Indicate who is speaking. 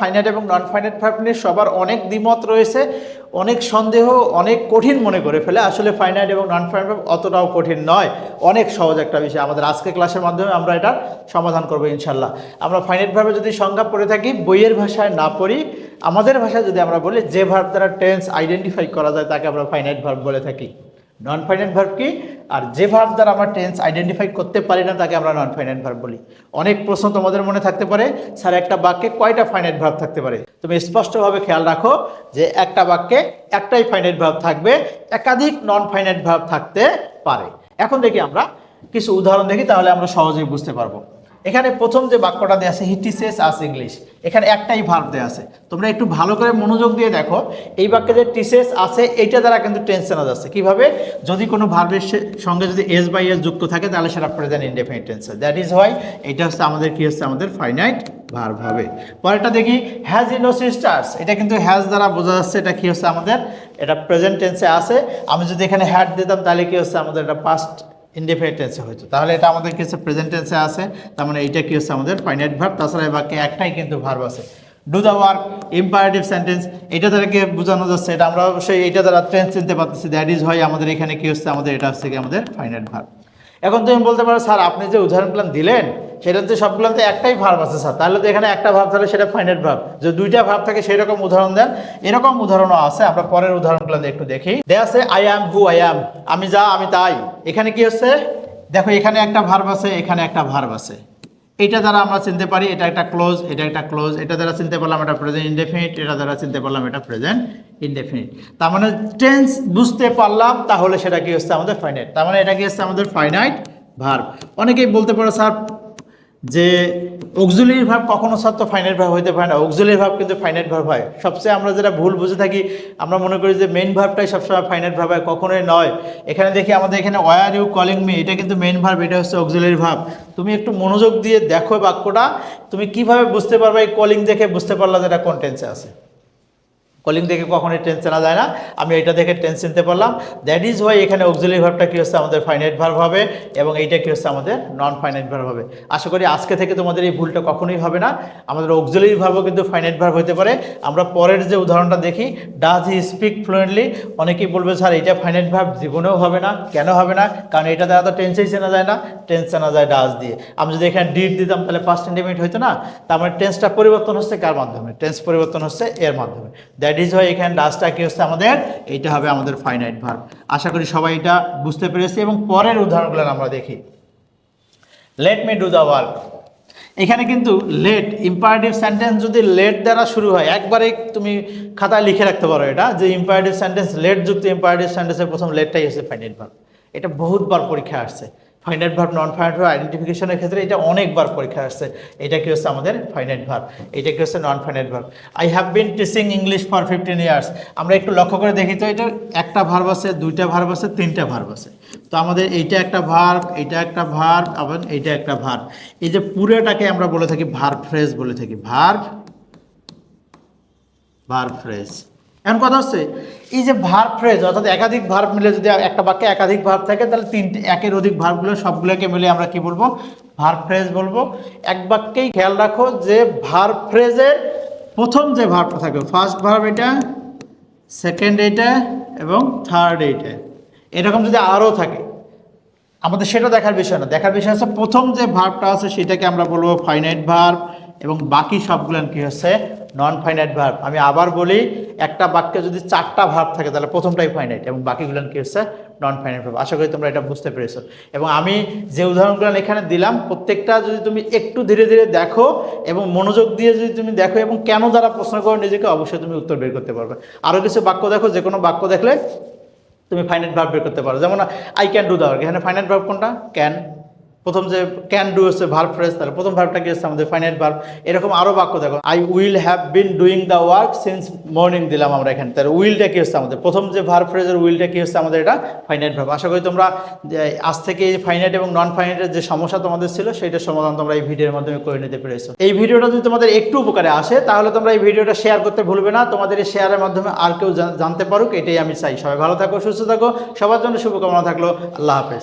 Speaker 1: Finite এবং নন finite verb নিয়ে সবার অনেক দ্বিমত রয়েছে, অনেক সন্দেহ, অনেক কঠিন মনে করে ফেলে। আসলে ফাইনাইট এবং নন ফাইনাইট অতটাও কঠিন নয়, অনেক সহজ একটা বিষয়। আমাদের আজকে ক্লাসের মাধ্যমে আমরা এটা সমাধান করব ইনশাল্লাহ আমরা ফাইনাইট ভার্বে যদি সংজ্ঞা পড়ে থাকি, বইয়ের ভাষায় না পড়ি, আমাদের ভাষায় যদি আমরা বলি যে ভার্ব দ্বারা টেন্স আইডেন্টিফাই করা যায়, তাকে আমরা ফাইনাইট ভার্ব বলে থাকি। নন ফাইনাইট ভার্ব কি? আর যে ভার্ব দ্বারা আমরা টেন্স আইডেন্টিফাই করতে পারি না, তাকে আমরা নন ফাইনাইট ভার্ব বলি। অনেক প্রশ্ন তোমাদের মনে থাকতে পারে, স্যার, একটা বাক্যে কয়টা ফাইনাইট ভার্ব থাকতে পারে? তুমি স্পষ্টভাবে খেয়াল রাখো যে একটা বাক্যে একটাই ফাইনাইট ভার্ব থাকবে, একাধিক নন ফাইনাইট ভার্ব থাকতে পারে। এখন দেখি আমরা কিছু উদাহরণ দেখি, তাহলে আমরা সহজেই বুঝতে পারব। এখানে প্রথম যে বাক্যটা দেওয়া আছে হিটিসেস আস ইংলিশ এখানে একটাই ভার্ব দেওয়া আছে। তোমরা একটু ভালো করে মনোযোগ দিয়ে দেখো। এই বাক্যে যে টিসেস আছে, এইটা দ্বারা কিন্তু টেন্স চেনা যাচ্ছে। কীভাবে? যদি কোনো ভার্বের সঙ্গে যদি এস বাই এস যুক্ত থাকে, তাহলে সেটা present indefinite tense that is why এটা হচ্ছে আমাদের কি হচ্ছে? আমাদের ফাইনাইট ভার্ব হবে। পরেরটা দেখি হ্যাজ ইনো সিস্টার্স এটা কিন্তু হ্যাজ দ্বারা বোঝা যাচ্ছে এটা কি হচ্ছে আমাদের, এটা প্রেজেন্ট টেন্সে আছে। আমি যদি এখানে হ্যাড দিতাম, তাহলে কি হচ্ছে? আমাদের এটা পাস্ট ইনডিফিনিট টেন্সে হয়েছে। তাহলে এটা আমাদের কি হচ্ছে প্রেজেন্ট টেন্সে আছে, তার মানে এইটা কি হচ্ছে আমাদের ফাইনাইট ভার্ব তাছাড়া এই বাক্যে একটাই কিন্তু ভার্ব আছে। Do the work imperative sentence এটা তাদেরকে বোঝানো যাচ্ছে, এটা আমরা অবশ্যই এটা দ্বারা ট্রেন্স চিনতে পারতেছি দ্যাট ইজ হয় আমাদের এখানে কি হচ্ছে, আমাদের এটা হচ্ছে কি আমাদের ফাইনাইট ভার্ব এখন তুমি বলতে পারো, স্যার, আপনি যে উদাহরণ প্ল্যান দিলেন, সেটা তো সবগুলোতে একটাই ভাব আছে, স্যার। তাহলে তো এখানে একটা ভাব তাহলে সেটা ফাইনাল ভাব যে দুইটা ভাব থাকে সেই রকম উদাহরণ দেন। এরকম উদাহরণও আছে, আমরা পরের উদাহরণ উদাহরণগুলো একটু দেখি। দেয়া আছে I am who I am আমি যা, আমি তাই। এখানে কি হচ্ছে? দেখো, এখানে একটা ভার্ব আছে, এখানে একটা ভার্ব আছে। এটা দ্বারা আমরা চিনতে পারি এটা একটা ক্লোজ এটা একটা ক্লোজ এটা দ্বারা চিনতে পারলাম এটা প্রেজেন্ট ইনডেফিনিট এটা দ্বারা চিনতে পারলাম এটা প্রেজেন্ট ইনডেফিনিট তার মানে টেন্স বুঝতে পারলাম, তাহলে সেটা কি হচ্ছে আমাদের ফাইনাইট তার মানে এটা কি হচ্ছে আমাদের ফাইনাইট ভার্ব অনেকেই বলতে পারে, স্যার যে অক্সুলির ভাব কখনো ছাত্র ফাইনাইট ভাব হইতে পারে না। অক্সুলির ভাব কিন্তু ফাইনাইট ভাব হয়। সবচেয়ে আমরা যেটা ভুল বুঝে থাকি, আমরা মনে করি যে মেন ভাবটাই সবসময় ফাইনাইট ভাব হয়, কখনোই নয়। এখানে দেখি আমাদের এখানে ওয়ার ইউ কলিং মি এটা কিন্তু মেন ভাব, এটা হচ্ছে অক্সুলির ভাব। তুমি একটু মনোযোগ দিয়ে দেখো বাক্যটা। তুমি কীভাবে বুঝতে পারবে এই কলিং দেখে বুঝতে পারলা যেটা কন্টেন্সে কোন টেন্সে আছে। কলিং দেখে কখনোই টেন্স চেনা যায় না। আমি এটা দেখে টেন্স চিনতে পারলাম। দ্যাট ইজ ওয়াই এখানে অক্সিলারি ভার্বটা কী হচ্ছে? আমাদের ফাইনাইট ভার্ব হবে এবং এইটা কী হচ্ছে? আমাদের নন ফাইনাইট ভার্ব হবে। আশা করি আজকে থেকে তোমাদের এই ভুলটা কখনোই হবে না। আমাদের অক্সিলারি ভার্বও কিন্তু ফাইনাইট ভার্ব হতে পারে। আমরা পরের যে উদাহরণটা দেখি ডাজ হি স্পিক ফ্লুয়েন্টলি অনেকেই বলবে, স্যার, এটা ফাইনাইট ভার্ব জীবনেও হবে না। কেন হবে না? কারণ এটা দ্বারা তো টেন্সেই চেনা যায় না। টেন্স চেনা যায় ডাজ দিয়ে। আমি যদি এখানে ডিড দিতাম, তাহলে পাস্ট ইন্ডিমিট হতো না। তার মানে টেন্সটা পরিবর্তন হচ্ছে কার মাধ্যমে? টেন্স পরিবর্তন হচ্ছে এর মাধ্যমে। দ্যাট ইজ হয় এখানে লাস্টটা কি হচ্ছে আমাদের? এইটা হবে আমাদের ফাইনাইট ভার্ব আশা করি সবাই এটা বুঝতে পেরেছি এবং পরের উদাহরণগুলো আমরা দেখি। Let me do the work এখানে কিন্তু লেট ইম্পারেটিভ সেন্টেন্স যদি লেট দ্বারা শুরু হয় একবারেই তুমি খাতায় লিখে রাখতে পারো এটা, যে ইম্পারেটিভ সেন্টেন্স লেট যুক্ত ইম্পারেটিভ সেন্টেন্সের প্রথম লেটটাই হচ্ছে ফাইনাইট ভার্ব এটা বহুতবার পরীক্ষা আসছে। Finite verb non finite verb আইডেন্টিফিকেশনের ক্ষেত্রে এটা অনেকবার পরীক্ষা আসছে। এটা কি হচ্ছে আমাদের ফাইনাইট ভার্ব এটা কি হচ্ছে non finite verb I have been teaching English for fifteen years আমরা একটু লক্ষ্য করে দেখি তো, এটা একটা ভার্ব আছে, দুইটা ভার্ব আছে, তিনটা ভার্ব আছে। তো আমাদের এইটা একটা ভার্ব এইটা একটা ভার্ব এবং এইটা একটা ভার্ব এই যে পুরোটাকে আমরা বলে থাকি ভার্ব ফ্রেজ বলে থাকি। ভার্ব ভার্ব ফ্রেজ এখন কথা হচ্ছে, এই যে ভার্ব ফ্রেজ অর্থাৎ একাধিক ভার্ব মিলে যদি একটা বাক্যে একাধিক ভার্ব থাকে, তাহলে তিনটে, একের অধিক ভার্বগুলো সবগুলোকে মিলে আমরা কি বলব? ভার্ব ফ্রেজ বলব। এক বাক্যেই খেয়াল রাখো যে ভার্ব ফ্রেজের প্রথম যে ভার্বটা থাকবে ফার্স্ট ভার্ব এটা সেকেন্ড এইটা এবং থার্ড এইটা এরকম যদি আরও থাকে, আমাদের সেটা দেখার বিষয় না, দেখার বিষয় হচ্ছে প্রথম যে ভার্বটা আছে সেটাকে আমরা বলব ফাইনাইট ভার্ব এবং বাকি সবগুলো কি হচ্ছে নন ফাইনাইট ভার্ব আমি আবার বলি, একটা বাক্যে যদি চারটা ভার্ব থাকে, তাহলে প্রথমটাই ফাইনাইট এবং বাকিগুলো কি হচ্ছে? নন ফাইনাইট ভার্ব আশা করি তোমরা এটা বুঝতে পেরেছ। এবং আমি যে উদাহরণগুলো এখানে দিলাম, প্রত্যেকটা যদি তুমি একটু ধীরে ধীরে দেখো এবং মনোযোগ দিয়ে যদি তুমি দেখো এবং কেন যারা প্রশ্ন করো নিজেকে, অবশ্যই তুমি উত্তর বের করতে পারবে। আরও কিছু বাক্য দেখো, যে কোনো বাক্য দেখলে তুমি ফাইনাইট ভার্ব বের করতে পারো। যেমন I can do the work এখানে ফাইনাইট ভার্ব কোনটা? ক্যান প্রথম যে ক্যান ডু হচ্ছে ভার্ব ফ্রেজ তাহলে প্রথম ভার্বটা কি হচ্ছে? আমাদের ফাইনাইট ভার্ব এরকম আরও বাক্য দেখো। I will have been doing the work since morning দিলাম আমরা এখানে। তাহলে উইলটা কি হচ্ছে আমাদের? প্রথম যে ভার্ব ফ্রেজের উইলটা কি হচ্ছে আমাদের এটা? ফাইনাইট ভার্ব আশা করি তোমরা আজ থেকে এই ফাইনাইট এবং নন ফাইনাইটের যে সমস্যা তোমাদের ছিল, সেইটার সমাধান তোমরা এই ভিডিওর মাধ্যমে করে নিতে পেরেছ। এই ভিডিওটা যদি তোমাদের একটু উপকারে আসে, তাহলে তোমরা এই ভিডিওটা শেয়ার করতে ভুলবে না। তোমাদের এই শেয়ারের মাধ্যমে আর কেউ জান- জানতে পারুক, এটাই আমি চাই। সবাই ভালো থাকো, সুস্থ থাকো। সবার জন্য শুভকামনা থাকল। আল্লাহ হাফেজ।